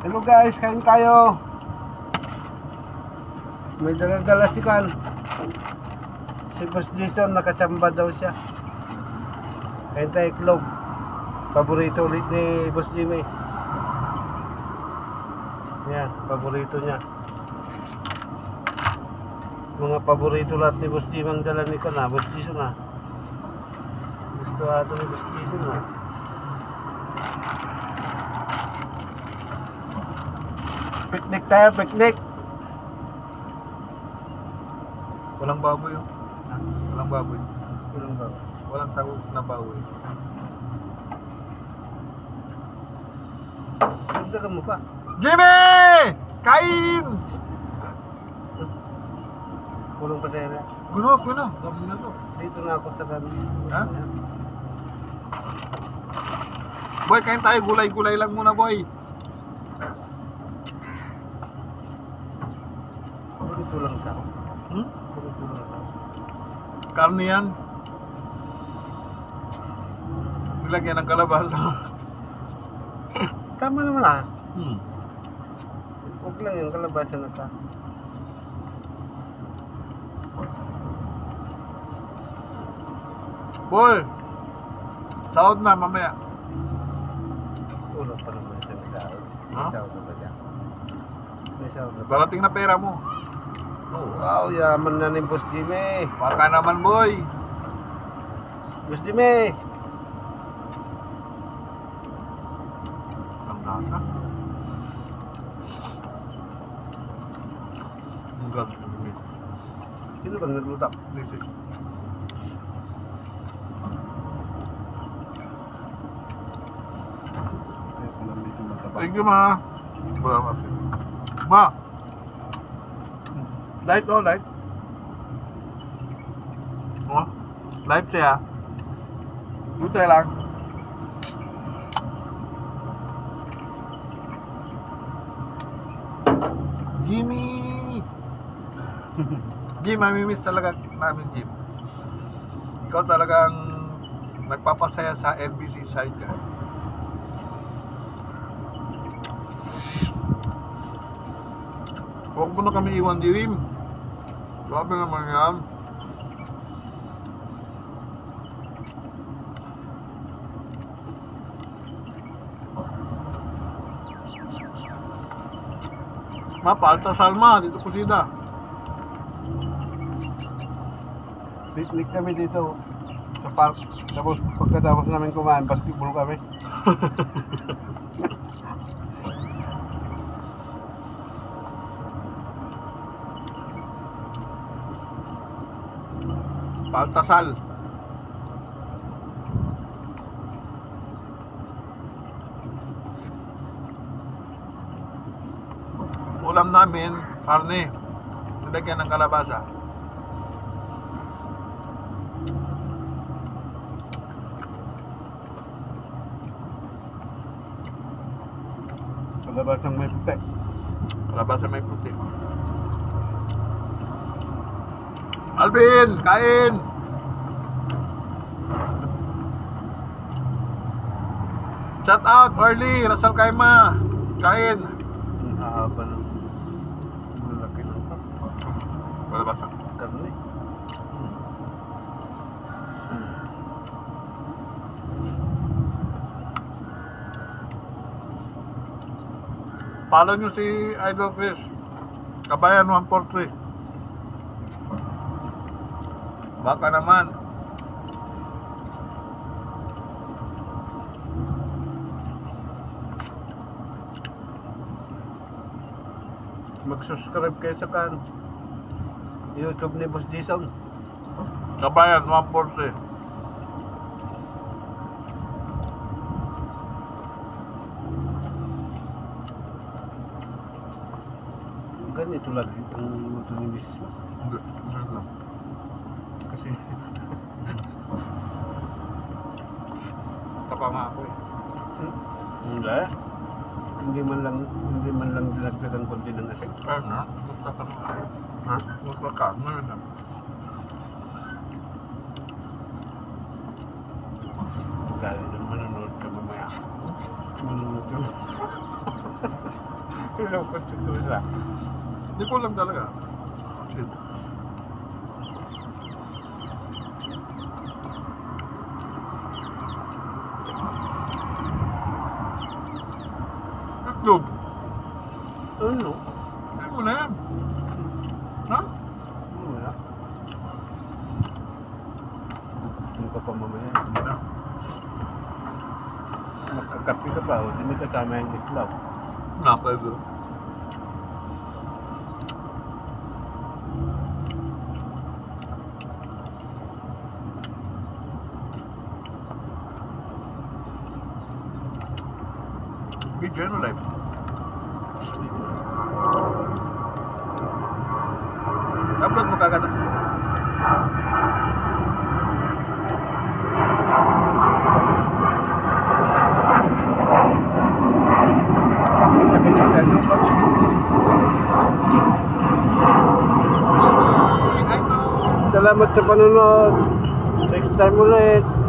Hello guys, kain tayo. May dala-dala si Kan. Si Boss Jason, nakachamba daw siya. Kain tayo iklog. Paborito ulit ni Boss Jimmy. Yan, paborito niya. Mga paborito lahat ni Boss Jimmy ang dala ni Kan ha. Boss Jason ha. Gusto ato ni Boss Jason ha. Picnic tayo, picnic. Walang baboy oh. Ha? Walang baboy. Walang ba? Walang sagot na baboy. Dagdagan mo pa. Jimmy! Kain! Kulong pa sa ere. Kuno, kuno. Dami na to. Dito na ako sa kami. Ha? Boy, kain tayo. Gulay-gulay lang muna, boy. Dito lang sa ako. Hmm? Dito lang sa ako. Karne yan. Nilagyan ng kalabasa. Tama naman ah. hmm. Huwag lang yung kalabasa na ta. Boy! Sahod na, mamaya. Ulo pa naman may sahod. May Ha? sahod na ba siya? May sahod na ba? Darating na pera mo. Oh, wow, yaman na ni Boss Jimmy. Baka naman, boy. Boss Jimmy! Ang lasa. Ang ganda. Sino bang naglutak? Dito. Thank you, ma. Wala kasi. Ma! Light, oh, light. Oh, light siya. Dutay lang. Jimmy! Jim, mamimiss talaga namin, Jim. Ikaw talagang nagpapasaya sa NBC side ka. Huwag mo na kami iwan, Jim. Grabe naman yan. Ma, palta salma, dito po sida. Picnic kami dito sa park. Tapos pagkatapos namin kumain, basketball kami. Paltasal. Ulam namin, karne. Nilagyan ng kalabasa. Palabasang may puti. Kalabasa may puti. Alvin, kain! Shout out, Orly, Rasal Kaima. Kain. Ang haba ng malaki ng Kalabasa. karne. Follow nyo si Idol Chris. Kabayan 143. Baka naman. Mag-subscribe kayo sa kan YouTube ni Boss Jason. Kabayan 143. Ganito lagi ang luto ni Mrs. mo. Hindi. Lang. Kasi ako eh. hindi. Hindi man lang hindi man lang dinagdagan konti ng asin. Kaya na. Gusto ka na. Ha? Gusto ka. Ngayon na. Dahil nang manonood ka mamaya. Manonood ka. Lungkot siguro sila. Hindi ko lang talaga. Shit. Itlog. Ano? Ano mo na yan? Ha? Wala. Ano ka pa mamaya? Hindi na. Magkakapi ka pa, o di may kasama yung itlog. Napag. Video ano live? Upload mo kagad ah. Salamat sa panonood. Next time ulit.